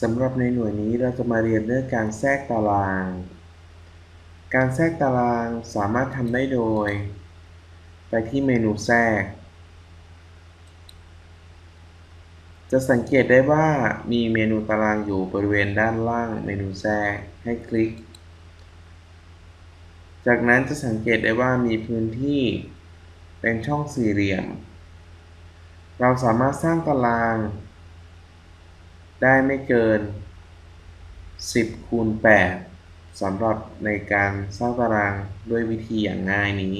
สำหรับในหน่วยนี้เราจะมาเรียนเรื่องการแทรกตาราง การแทรกตารางสามารถทำได้โดย ไปที่เมนูแทรก จะสังเกตได้ว่ามีเมนูตารางอยู่บริเวณด้านล่างเมนูแทรกให้คลิก จากนั้นจะสังเกตได้ว่ามีพื้นที่เป็นช่องสี่เหลี่ยม เราสามารถสร้างตาราง ได้ไม่เกิน 10คูณ8สำหรับในการสร้างตารางด้วยวิธีอย่างง่ายนี้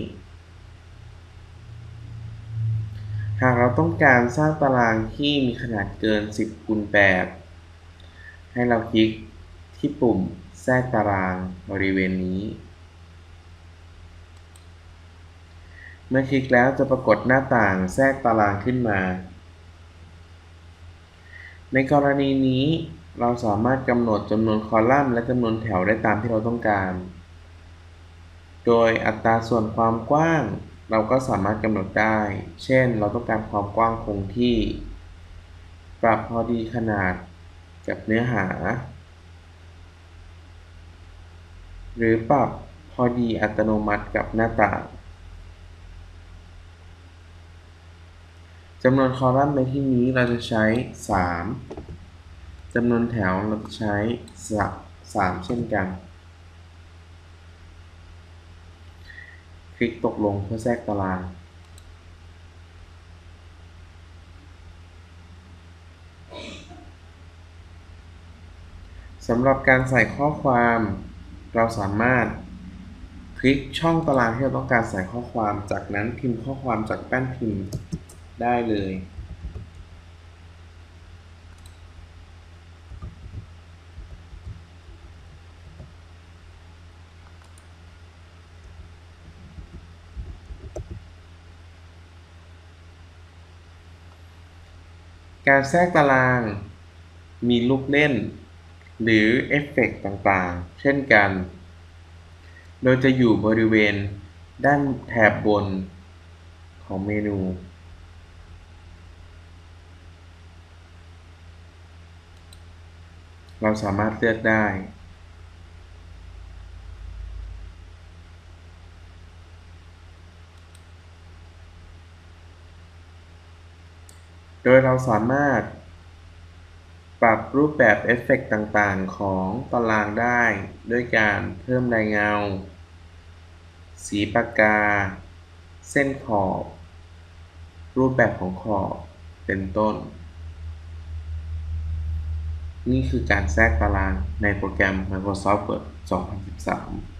หากเราต้องการสร้างตารางที่มีขนาดเกิน 10คูณ8ให้เราคลิกที่ปุ่มแทรกตารางบริเวณนี้ เมื่อคลิกแล้วจะปรากฏหน้าต่างแทรกตารางขึ้นมา ในกรณีนี้เราสามารถกำหนดจำนวนคอลัมน์และจำนวนแถวได้ตามที่เราต้องการ โดยอัตราส่วนความกว้าง เราก็สามารถกำหนดได้ เช่น เราต้องการความกว้างคงที่ ปรับพอดีขนาดกับเนื้อหา หรือปรับพอดีอัตโนมัติกับหน้าต่าง จำนวนคอลัมน์ในที่นี้เราจะใช้ 3จำนวนแถวเราจะใช้3เช่นกัน คลิกตกลงเพื่อแทรกตารางสำหรับการใส่ข้อความ เราสามารถคลิกช่องตารางที่เราต้องการใส่ข้อความ จากนั้นพิมพ์ข้อความจากแป้นพิมพ์ ได้เลย การแทรกตารางมีลูกเล่น หรือเอฟเฟกต์ต่างๆ เช่นกัน โดยจะอยู่บริเวณด้านแถบบนของเมนู เราสามารถเลือกได้ โดยเราสามารถ ปรับรูปแบบเอฟเฟกต์ต่างๆ ของตารางได้ ด้วยการเพิ่มลายเงา สีปากกา เส้นขอบ รูปแบบของขอบ เป็นต้น นี่คือการแทรกตารางในโปรแกรม Microsoft Word 2013